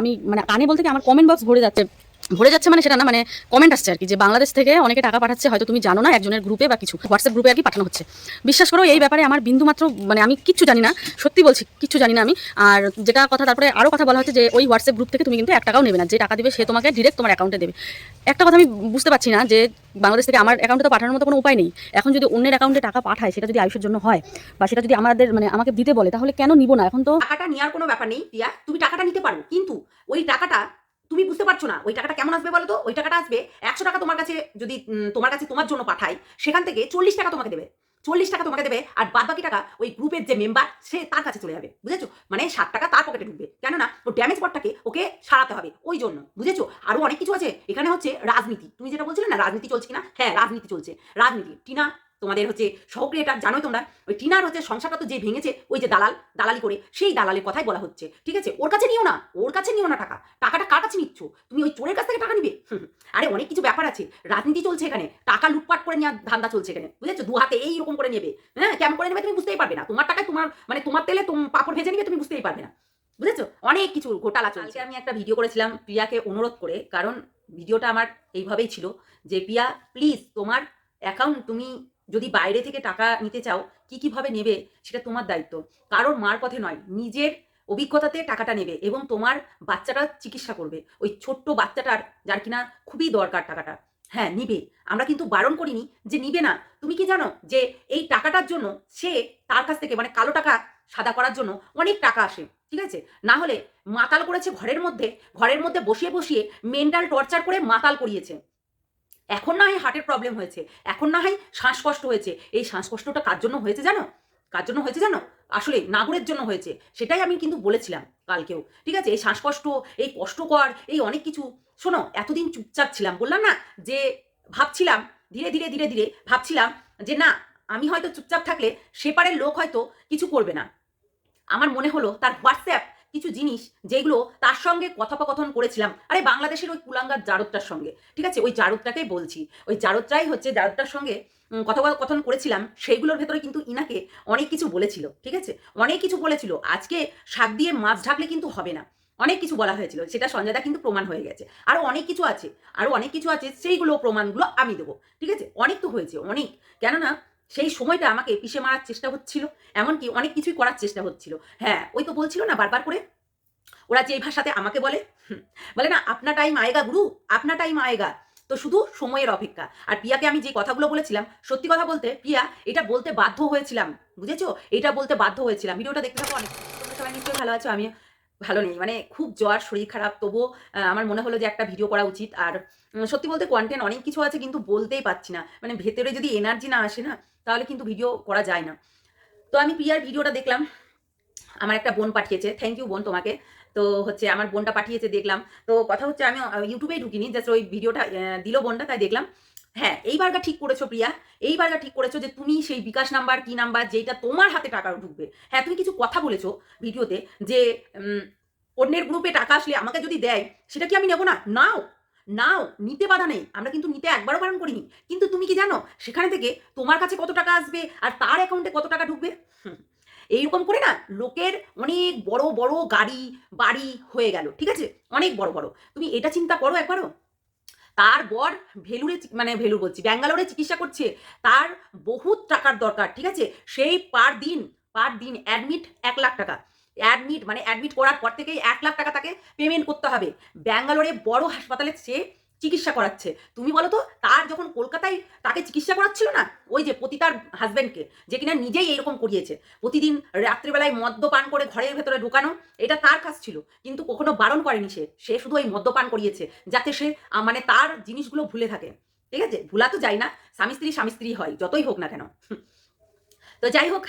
আমি মানে কানে বলতে কি আমার কমেন্ট বক্স ভরে যাচ্ছে। ভরে যাচ্ছে মানে সেটা না মানে কমেন্ট আসছে আর কি, যে বাংলাদেশ থেকে অনেকে টাকা পাঠাচ্ছে, হয়তো তুমি জানো না, একজনের গ্রুপে বা কিছু হোয়াটসঅ্যাপ গ্রুপে আর কি পাঠানো হচ্ছে। বিশ্বাস করো, এই ব্যাপারে আমার বিন্দু মাত্র মানে আমি কিচ্ছু জানি না, সত্যি বলছি, কিচ্ছু জানি না আমি। আর যেটা কথা, তারপরে আরও কথা বলা হচ্ছে যে ওই হোয়াটসঅ্যাপ গ্রুপ থেকে তুমি কিন্তু এক টাকাও নেবে না, যে টাকা দেবে সে তোমাকে ডিরেক্ট তোমার অ্যাকাউন্টে দেবে। একটা কথা আমি বুঝতে পারছি না, যে বাংলাদেশ থেকে আমার অ্যাকাউন্টে তো পাঠানোর মতো কোনো উপায় নেই। এখন যদি অন্যের অ্যাকাউন্টে টাকা পাঠায়, সেটা যদি আয়ুষের জন্য হয়, বা সেটা যদি আমাদের মানে আমাকে দিতে বলে, তাহলে কেন নিব না? এখন তো টাকাটা নেওয়ার কোনো ব্যাপার নেই তুমি টাকাটা নিতে পারো, কিন্তু ওই টাকাটা তুমি বুঝতে পারছ না ওই টাকাটা কেমন আসবে বলো তো? ওই টাকাটা আসবে একশো টাকা তোমার কাছে যদি তোমার কাছে তোমার জন্য পাঠাই সেখান থেকে চল্লিশ টাকা তোমাকে দেবে। চল্লিশ টাকা তোমাকে দেবে আর বাদ বাকি টাকা ওই গ্রুপের যে মেম্বার সে তার কাছে চলে যাবে। বুঝেছ? মানে ষাট টাকা তার পকেটে ঢুকবে। কেননা ও ড্যামেজ পটটাকে ওকে সারাতে হবে ওই জন্য। বুঝেছ? আরও অনেক কিছু আছে। এখানে হচ্ছে রাজনীতি। তুমি যেটা বলছিলে না, রাজনীতি চলছে কিনা? হ্যাঁ রাজনীতি চলছে। রাজনীতি। টিনা তোমাদের হচ্ছে সহক্রিয়েটার জানোই তোমরা, ওই টিনার হচ্ছে সংসারটা তো যে ভেঙেছে, ওই যে দালাল, দালালি করে, সেই দালালের কথাই বলা হচ্ছে, ঠিক আছে? ওর কাছে নিও না, ওর কাছে নিও না টাকা, টাকাটা কার কাছে নিচ্ছ? তুমি ওই চোরের কাছ থেকে টাকা নিবে? আরে অনেক কিছু ব্যাপার আছে, রাজনীতি চলছে এখানে, টাকা লুটপাট করে নেওয়ার ধান্দা চলছে এখানে, বুঝেছ? দু হাতে এইরকম করে নেবে হ্যাঁ? কেমন করে নেবে তুমি বুঝতেই পারবে না, তোমার টাকায় তোমার মানে তোমার তেলে পাপড় ভেজে নিবে তুমি বুঝতেই পারবে না, বুঝেছ? অনেক কিছু ঘোটালা চলছে। আমি একটা ভিডিও করেছিলাম প্রিয়াকে অনুরোধ করে, কারণ ভিডিওটা আমার এইভাবেই ছিল যে, প্রিয়া প্লিজ তোমার অ্যাকাউন্ট তুমি যদি বাইরে থেকে টাকা নিতে চাও, কি কীভাবে নেবে সেটা তোমার দায়িত্ব। কারোর মার পথে নয়, নিজের অভিজ্ঞতাতে টাকাটা নেবে এবং তোমার বাচ্চাটা চিকিৎসা করবে। ওই ছোট্ট বাচ্চাটার যার কিনা খুবই দরকার টাকাটা। হ্যাঁ নিবে। আমরা কিন্তু বারণ করিনি যে নিবে না। তুমি কি জানো যে এই টাকাটার জন্য সে তার কাছ থেকে মানে কালো টাকা সাদা করার জন্য অনেক টাকা আসে, ঠিক আছে? না হলে মাতাল করেছে ঘরের মধ্যে ঘরের মধ্যে বসিয়ে বসিয়ে মেন্টাল টর্চার করে মাতাল করিয়েছে। এখন না হয় হার্টের প্রবলেম হয়েছে। এখন না হয় শ্বাসকষ্ট হয়েছে। এই শ্বাসকষ্টটা কার জন্য হয়েছে জানো? কার জন্য হয়েছে জানো? আসলে নাগরের জন্য হয়েছে। সেটাই আমি কিন্তু বলেছিলাম কালকেও। ঠিক আছে? এই শ্বাসকষ্ট, এই কষ্টকর, এই অনেক কিছু। শোনো, এতদিন চুপচাপ ছিলাম। বললাম না যে ভাবছিলাম, ধীরে ধীরে ধীরে ধীরে ভাবছিলাম যে না, আমি হয়তো চুপচাপ থাকলে সেপারের লোক হয়তো কিছু করবে না। আমার মনে হলো তার হোয়াটসঅ্যাপ কিছু জিনিস যেগুলো তার সঙ্গে কথোপকথন করেছিলাম। আরে বাংলাদেশের ওই কুলাঙ্গার জারদটার সঙ্গে। ঠিক আছে? ওই জারদটাকেই বলছি। ওই জারদটাই হচ্ছে জারদটার সঙ্গে কথোপকথন করেছিলাম, সেইগুলোর ভেতরে কিন্তু ইনাকে অনেক কিছু বলেছিল। ঠিক আছে? অনেক কিছু বলেছিল। আজকে শাক দিয়ে মাছ ঢাকলে কিন্তু হবে না। অনেক কিছু বলা হয়েছিল। সেটা সঞ্জয়দা কিন্তু প্রমাণ হয়ে গেছে। আরও অনেক কিছু আছে। আরও অনেক কিছু আছে, সেইগুলো প্রমাণগুলো আমি দেবো। ঠিক আছে? অনেক তো হয়েছে, অনেক। কেননা সেই সময়টা আমাকে পিষে মারার চেষ্টা হচ্ছিল, এমনকি অনেক কিছুই করার চেষ্টা হচ্ছিল। হ্যাঁ ওই তো বলছিল না বারবার করে? ওরা যে ভাষাতে আমাকে বলে বলে না, আপনা টাইম আয়েগা গুরু, আপনা টাইম আয়েগা। তো শুধু সময়ের অপেক্ষা। আর প্রিয়াকে আমি যে কথাগুলো বলেছিলাম, সত্যি কথা বলতে প্রিয়া এটা বলতে বাধ্য হয়েছিলাম, বুঝেছ? এটা বলতে বাধ্য হয়েছিলাম। ভিডিওটা দেখতে থাকো, অনেক তোমরা সবাই নিশ্চয়ই ভালো আছো আমি ভালো নেই। মানে খুব জ্বর, শরীর খারাপ, তবুও আমার মনে হলো যে একটা ভিডিও করা উচিত। আর সত্যি বলতে কন্টেন্ট অনেক কিছু আছে, কিন্তু বলতেই পারছি না। মানে ভেতরে যদি এনার্জি না আসে না তাহলে কিন্তু ভিডিও করা যায় না। তো আমি প্রিয়ার ভিডিওটা দেখলাম। আমার একটা বোন পাঠিয়েছে। থ্যাংক ইউ বোন তোমাকে। তো হচ্ছে আমার বোনটা পাঠিয়েছে দেখলাম। তো কথা হচ্ছে আমি ইউটিউবেই ঢুকিনি জাস্ট ওই ভিডিওটা দিল বোনটা, তাই দেখলাম। হ্যাঁ এইবারটা ঠিক করেছ প্রিয়া এইবারটা ঠিক করেছ যে তুমি সেই বিকাশ নাম্বার, কি নাম্বার যেটা তোমার হাতে টাকা ঢুকবে। হ্যাঁ তুমি কিছু কথা বলেছ ভিডিওতে যে অন্যের গ্রুপে টাকা আসলে আমাকে যদি দেয়, সেটা কি আমি নেব না? নাও। নাও, নিতে বাধা নেই। আমরা কিন্তু নিতে একবারও বারণ করিনি। কিন্তু তুমি কি জানো, সেখানে থেকে তোমার কাছে কত টাকা আসবে আর তার অ্যাকাউন্টে কত টাকা ঢুকবে। এইরকম করে না লোকের অনেক বড় বড় গাড়ি, বাড়ি হয়ে গেল, ঠিক আছে? অনেক বড় বড়। তুমি এটা চিন্তা করো একবারও। তার বর ভেলুরে মানে ভেলুর বলছি, ব্যাঙ্গালোরে চিকিৎসা করছে। তার বহুত টাকার দরকার, ঠিক আছে? সেই পার দিন পার দিন অ্যাডমিট এক লাখ টাকা। অ্যাডমিট মানে অ্যাডমিট করার পর থেকেই এক লাখ টাকা তাকে পেমেন্ট করতে হবে। ব্যাঙ্গালোরে বড় হাসপাতালে সে চিকিৎসা করাচ্ছে। তুমি বলো তো, তার যখন কলকাতায় তাকে চিকিৎসা করাচ্ছিল না? ওই যে পতিতার হাজব্যান্ডকে যে কিনা নিজেই এরকম করিয়েছে। প্রতিদিন রাত্রিবেলায় মদ্যপান করে ঘরের ভেতরে ঢুকানো, এটা তার কাজ ছিল। কিন্তু কখনো বারণ করেনি সে। সে শুধু ওই মদ্যপান করিয়েছে, যাতে সে মানে তার জিনিসগুলো ভুলে থাকে। ঠিক আছে? ভুলা তো যায় না। স্বামী স্ত্রী স্বামী স্ত্রী হয়, যতই হোক না কেন। তো যাই হোক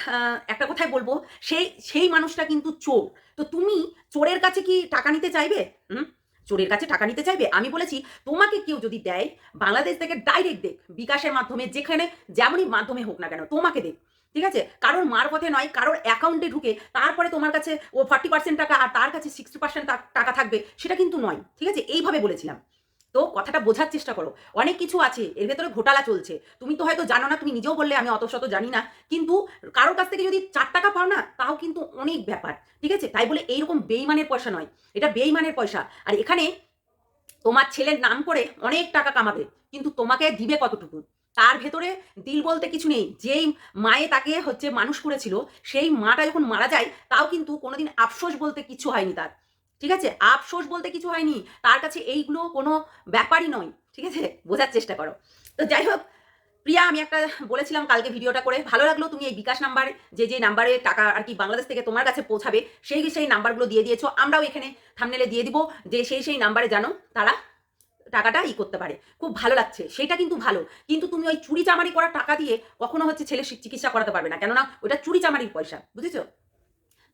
একটা কথাই বলব, সেই সেই মানুষটা কিন্তু চোর। তো তুমি চোরের কাছে কি টাকা নিতে চাইবে? হুম? চোরের কাছে টাকা নিতে চাইবে? আমি বলেছি, তোমাকে কেউ যদি দেয়, বাংলাদেশ থেকে ডাইরেক্ট দেখ, বিকাশের মাধ্যমে, যেখানে, যেমনই মাধ্যমে হোক না কেন, তোমাকে দেখ। ঠিক আছে? কারোর মার পথে নয়, কারোর অ্যাকাউন্টে ঢুকে, তারপরে তোমার কাছে ও ফার্টি পার্সেন্ট টাকা আর তার কাছে সিক্সটি পার্সেন্ট টাকা থাকবে, সেটা কিন্তু নয়। ঠিক আছে? এইভাবে বলেছিলাম। তো কথাটা বোঝার চেষ্টা করো। অনেক কিছু আছে, এর ভেতরে ঘোটালা চলছে। তুমি তো হয়তো জানো না, তুমি নিজেও বললে আমি অত শত জানি না। কিন্তু কারোর কাছ থেকে যদি চার টাকা পাও না, তাও কিন্তু অনেক ব্যাপার, ঠিক আছে? তাই বলে এইরকম বেইমানের পয়সা নয়। এটা বেইমানের পয়সা। আর এখানে তোমার ছেলের নাম করে অনেক টাকা কামাবে, কিন্তু তোমাকে দিবে কতটুকু? তার ভেতরে দিল বলতে কিছু নেই। যেই মায়ে তাকে হচ্ছে মানুষ করেছিল, সেই মাটা যখন মারা যায়, তাও কিন্তু কোনোদিন আফসোস বলতে কিছু হয়নি তার। ঠিক আছে? আফসোস বলতে কিছু হয়নি। তার কাছে এইগুলো কোনো ব্যাপারই নয়, ঠিক আছে? বোঝার চেষ্টা করো। তো যাই হোক, প্রিয়া, আমি একটা বলেছিলাম কালকে ভিডিওটা করে। ভালো লাগল তুমি এই বিকাশ নাম্বার যে যে নাম্বারে টাকা আর কি বাংলাদেশ থেকে তোমার কাছে পৌঁছাবে, সেই সেই নাম্বারগুলো দিয়ে দিয়েছ। আমরাও এখানে থামনেলে দিয়ে দিব যে, সেই সেই নাম্বারে জানো তারা টাকাটা ই করতে পারে। খুব ভালো লাগছে। সেটা কিন্তু ভালো। কিন্তু তুমি ওই চুরি চামারি করা টাকা দিয়ে কখনো হচ্ছে ছেলে চিকিৎসা করাতে পারবে না। কেননা ওটা চুরি চামারির পয়সা, বুঝেছ?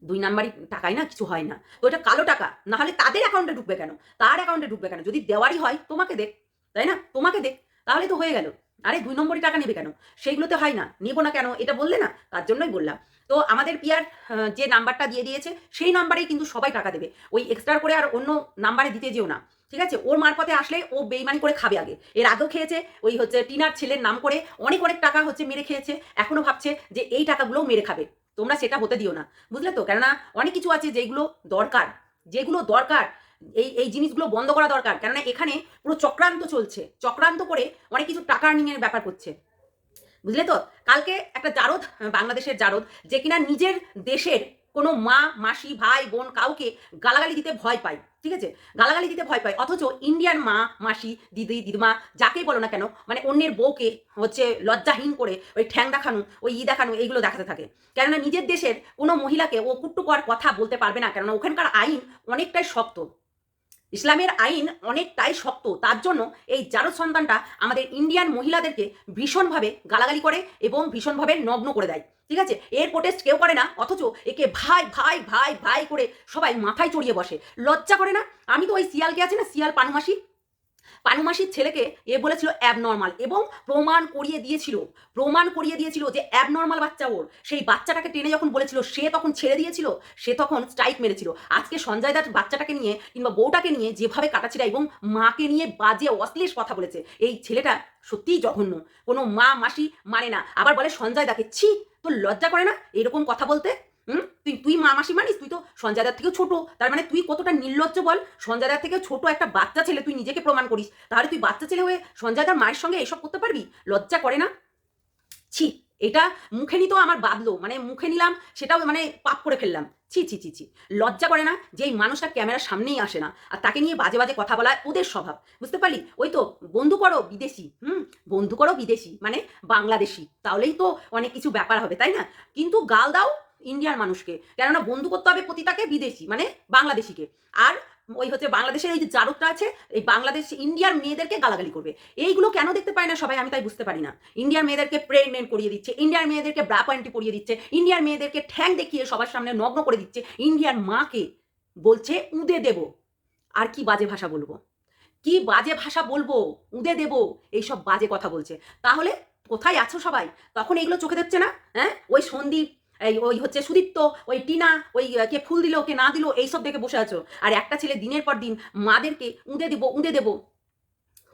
দুই নাম্বারই টাকায় না, কিছু হয় না। তো এটা কালো টাকা না হলে তাদের অ্যাকাউন্টে ঢুকবে কেন? তার অ্যাকাউন্টে ঢুকবে কেন? যদি দেওয়ারই হয়, তোমাকে দেখ তাই না? তোমাকে দেখ তাহলে তো হয়ে গেল। আরে দুই নম্বরই টাকা নেবে কেন? সেইগুলোতে হয় না। নেব না কেন? এটা বললে না? তার জন্যই বললাম। তো আমাদের পিয়ার যে নাম্বারটা দিয়ে দিয়েছে, সেই নাম্বারেই কিন্তু সবাই টাকা দেবে। ওই এক্সট্রা করে আর অন্য নাম্বারে দিতে যেও না। ঠিক আছে? ওর মারফতে আসলে ও বেইমানি করে খাবে আগে। এর আগেও খেয়েছে, ওই হচ্ছে টিনার ছেলের নাম করে অনেক অনেক টাকা হচ্ছে মেরে খেয়েছে। এখনও ভাবছে যে এই টাকাগুলোও মেরে খাবে। তোমরা সেটা হতে দিও না, বুঝলে তো? কেননা অনেক কিছু আছে যেগুলো দরকার যেগুলো দরকার, এই এই জিনিসগুলো বন্ধ করা দরকার। কেননা এখানে পুরো চক্রান্ত চলছে, চক্রান্ত করে অনেক কিছু টাকা নিয়ে ব্যাপার করছে বুঝলে তো? কালকে একটা জারদ, বাংলাদেশের জারদ, যে কিনা নিজের দেশের কোনো মা, মাসি, ভাই, বোন কাউকে গালাগালি দিতে ভয় পায়, ঠিক আছে? গালাগালি দিতে ভয় পায়, অথচ ইন্ডিয়ান মা, মাসি, দিদি, দিদিমা যাকেই বলো না কেন মানে অন্যের বউকে হচ্ছে লজ্জাহীন করে ওই ঠ্যাং দেখানো, ওই ই দেখানো, এইগুলো দেখাতে থাকে। কেননা নিজের দেশের কোনো মহিলাকে ও কুট্টুকর কথা বলতে পারবে না, কেননা ওখানকার আইন অনেকটাই শক্ত। ইসলামের আইন অনেকটাই শক্ত, তার জন্য এই জারদ সন্তানটা আমাদের ইন্ডিয়ান মহিলাদেরকে ভীষণভাবে গালাগালি করে এবং ভীষণভাবে নগ্ন করে দেয়, ঠিক আছে? এর প্রোটেস্ট কেউ করে না, অথচ একে ভাই ভাই ভাই ভাই করে সবাই মাথায় চড়িয়ে বসে, লজ্জা করে না? আমি তো ওই শিয়ালকে আছে না, শিয়াল পানুমাসি পানুমাসির ছেলেকে এ বলেছিল অ্যাবনর্মাল এবং প্রমাণ করিয়ে দিয়েছিল, প্রমাণ করিয়ে দিয়েছিল যে অ্যাবনর্মাল বাচ্চা ওর। সেই বাচ্চাটাকে টেনে যখন বলেছিল, সে তখন ছেড়ে দিয়েছিল, সে তখন স্ট্রাইক মেরেছিল। আজকে সঞ্জয় দাস বাচ্চাটাকে নিয়ে কিংবা বউটাকে নিয়ে যেভাবে কাটাছিল এবং মাকে নিয়ে বাজে, অশ্লীল কথা বলেছে, এই ছেলেটা সত্যিই জঘন্য। কোনো মা, মাসি মানে না। আবার বলে সঞ্জয় দাকে, ছি, তোর লজ্জা করে না এরকম কথা বলতে? হুম? তুই তুই মা মাসি মানিস? তুই তো সঞ্জয়দার থেকেও ছোট। তার মানে তুই কতটা নির্লজ্জ বল? সঞ্জয়দার থেকে ছোট একটা বাচ্চা ছেলে তুই নিজেকে প্রমাণ করিস। তাহলে তুই বাচ্চা ছেলে হয়ে সঞ্জয়দার মায়ের সঙ্গে এসব করতে পারবি? লজ্জা করে না? ছি, এটা মুখে নিতেও আমার বাদলো। মানে মুখে নিলাম, সেটাও মানে পাপ করে ফেললাম। ছি ছি ছি ছি। লজ্জা করে না যে এই মানুষটা ক্যামেরার সামনেই আসে না। আর তাকে নিয়ে বাজে বাজে কথা বলা ওদের স্বভাব। বুঝতে পারলি? ওই তো বন্ধু করো বিদেশি, হুম? বন্ধু করো বিদেশি মানে বাংলাদেশি। তাহলেই তো অনেক কিছু ব্যাপার হবে, তাই না? কিন্তু গাল দাও ইন্ডিয়ার মানুষকে। কেননা বন্ধু করতে হবে প্রতিটাকে বিদেশি মানে বাংলাদেশিকে। আর ওই হচ্ছে বাংলাদেশের এই যে জারকটা আছে, এই বাংলাদেশ, ইন্ডিয়ার মেয়েদেরকে গালাগালি করবে। এইগুলো কেন দেখতে পায় না সবাই? আমি তাই বুঝতে পারি না। ইন্ডিয়ার মেয়েদেরকে প্রেগনেন্ট করিয়ে দিচ্ছে, ইন্ডিয়ার মেয়েদেরকে ব্রা পয়েন্টি দিচ্ছে, ইন্ডিয়ার মেয়েদেরকে ঠ্যাং দেখিয়ে সবার সামনে নগ্ন করে দিচ্ছে। ইন্ডিয়ার মাকে বলছে, উদে দেব। আর কি বাজে ভাষা বলব? কি বাজে ভাষা বলব? উদে দেব। এইসব বাজে কথা বলছে। তাহলে কোথায় আছো সবাই? তখন এগুলো চোখে দেখছে না? হ্যাঁ? ওই সন্দীপ এই ওই হচ্ছে সুদীপ্ত, ওই টিনা, ওই কে ফুল দিল, কে না দিল, এইসব দেখে বসে আছো। আর একটা ছেলে দিনের পর দিন মাদেরকে উঁদে দেবো উঁদে দেবো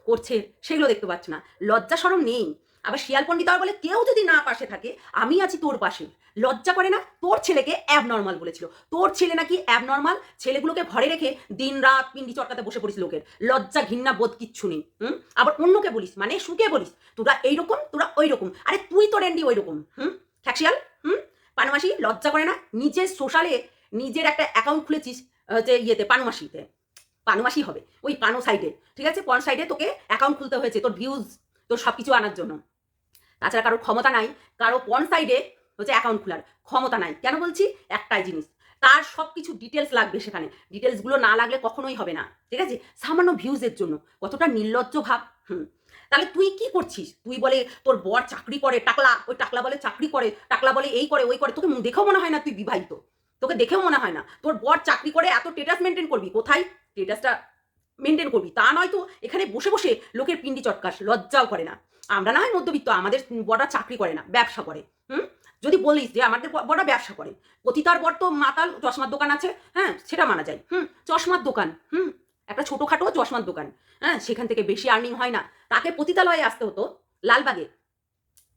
করছে, সেগুলো দেখতে পাচ্ছ না। লজ্জা সরম নেই। আবার শিয়াল পণ্ডিত আবার বলে, কেউ যদি না পাশে থাকে, আমি আছি তোর পাশে। লজ্জা করে না, তোর ছেলেকে অ্যাবনর্মাল বলেছিল। তোর ছেলে নাকি অ্যাবনর্মাল ছেলেগুলোকে ঘরে রেখে দিন রাত পিন্ডি চটকাতে বসে পড়িস লোকের। লজ্জা, ঘৃণা, বোধ কিচ্ছু নেই, হুম? আবার অন্যকে বলিস মানে সুকে বলিস, তোরা এইরকম, তোরা ওই রকম আরে তুই তো রেন্ডি ওই রকম হুম ঠ্যাকশিয়াল হুম? পানুমাসি, লজ্জা করে না? নিজের সোশ্যালে নিজের একটা অ্যাকাউন্ট খুলেছিস হচ্ছে ইয়েতে, পানুমাসিতে। পানুমাসি হবে, ওই পানো সাইডে ঠিক আছে? পন সাইডে তোকে অ্যাকাউন্ট খুলতে হয়েছে, তোর ভিউজ তোর সব কিছু আনার জন্য। তাছাড়া কারোর ক্ষমতা নাই, কারও পন সাইডে হচ্ছে অ্যাকাউন্ট খোলার ক্ষমতা নাই। কেন বলছি? একটাই জিনিস, তার সব কিছু ডিটেলস লাগবে সেখানে। ডিটেলসগুলো না লাগলে কখনোই হবে না। ঠিক আছে? সামান্য ভিউজের জন্য। কতটা নির্লজ্জ ভাব, হুম। তাহলে তুই কি করছিস? তুই বলে তোর বর চাকরি করে, টাকলা, ওই টাকলা বলে চাকরি করে, টাকলা বলে এই করে, ওই করে। তোকে দেখেও মনে হয় না তুই বিবাহিত। তোকে দেখেও মনে হয় না। তোর বর চাকরি করে, এত স্টেটাস মেনটেন করবি কোথায়? স্টেটাসটা মেনটেন করবি। তা নয় তো, এখানে বসে বসে লোকের পিন্ডি চটকাস, লজ্জাও করে না। আমরা না হয় মধ্যবিত্ত, আমাদের বড়রা চাকরি করে না, ব্যবসা করে, হুম? যদি বলিস যে আমাদের বড়রা ব্যবসা করে, পতিতার বর তো মাতাল, চশমার দোকান আছে হ্যাঁ সেটা মানা যায়, হুম? চশমার দোকান, হুম? একটা ছোটোখাটো চশমার দোকান। হ্যাঁ সেখান থেকে বেশি আর্নিং হয় না। তাকে পতিতালয়ে আসতে হতো, লালবাগে।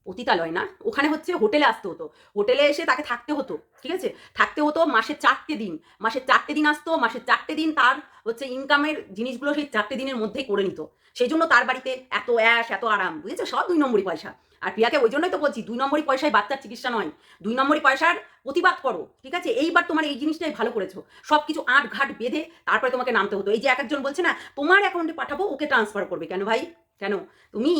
পতিতালয় না, ওখানে হচ্ছে হোটেলে আসতে হতো। হোটেলে এসে তাকে থাকতে হতো, ঠিক আছে? থাকতে হতো মাসে চারটে দিন। মাসে চারটে দিন আসতো মাসে চারটে দিন তার হচ্ছে ইনকামের জিনিসগুলো সেই চারটে দিনের মধ্যেই করে নিত। সেই জন্য তার বাড়িতে এত অ্যাশ এত আরাম, বুঝেছ? সব দুই নম্বরই পয়সা। আর প্রিয়াকে ওই জন্যই তো বলছি, দুই নম্বরই পয়সায় বাচ্চার চিকিৎসা নয়, দুই নম্বরই পয়সার প্রতিবাদ করো, ঠিক আছে? এইবার তোমার এই জিনিসটাই ভালো করেছ। সব কিছু আট ঘাট বেঁধে তারপরে তোমাকে নামতে হতো। এই যে এক একজন বলছে না, তোমার অ্যাকাউন্টে পাঠাবো, ওকে ট্রান্সফার করবে। কেন ভাই? কেন? তুমি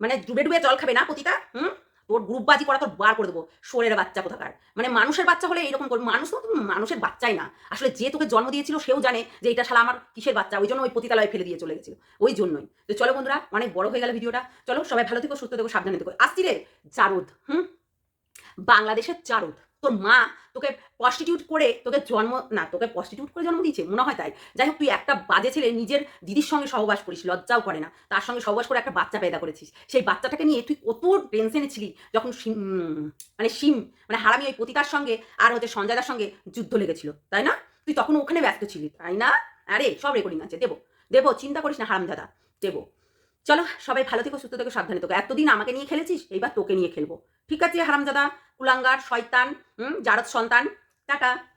মানে ডুবে ডুবে জল খাবে না, পতিতা? হুম? তোর গ্রুপবাজি করা তোর বার করে দেবো। শোরের বাচ্চা কোথাকার? মানে মানুষের বাচ্চা হলে এইরকম করবে মানুষ তো মানুষের বাচ্চাই না। আসলে যে তোকে জন্ম দিয়েছিল সেও জানে যে এটা শালা আমার কিসের বাচ্চা। ওই জন্য ওই পতিতালয়ে ফেলে দিয়ে চলে গেছিল। ওই জন্যই। তো চলো বন্ধুরা, অনেক বড় হয়ে গেল ভিডিওটা। চলো সবাই ভালো থেকো, সুস্থ থেকো, সাবধানে থেকো। আসছি রে, চারুদ, হুম? বাংলাদেশের চারুদ। তোর মা তোকে প্রস্টিটিউট করে তোকে জন্ম, না, তোকে প্রস্টিটিউট করে জন্ম দিয়েছে, মনে হয় তাই। যাই হোক, তুই একটা বাজে ছেলে, নিজের দিদির সঙ্গে সহবাস করিস, লজ্জাও করে না। তার সঙ্গে সহবাস করে একটা বাচ্চা পেদা করেছিস। সেই বাচ্চাটাকে নিয়ে তুই কত টেনশনে ছিলি যখন মানে সিম মানে হারামি ওই পতিতার সঙ্গে আর হচ্ছে সঞ্জয়দার সঙ্গে যুদ্ধ লেগেছিল, তাই না? তুই তখন ওখানে ব্যস্ত ছিলি, তাই না? আরে, সব রেকর্ডিং আছে, দেবো। দেবো, চিন্তা করিস না, হারামজাদা, দেবো। চলো, সবাই ভালো থেকো, সুস্থ থেকে, সাবধানে থেকো। এতদিন আমাকে নিয়ে খেলেছিস, এইবার তোকে নিয়ে খেলব। ঠিক আছে, হারামজাদা, কুলাঙ্গার, শয়তান, হুম, জারদ সন্তান, টাটা।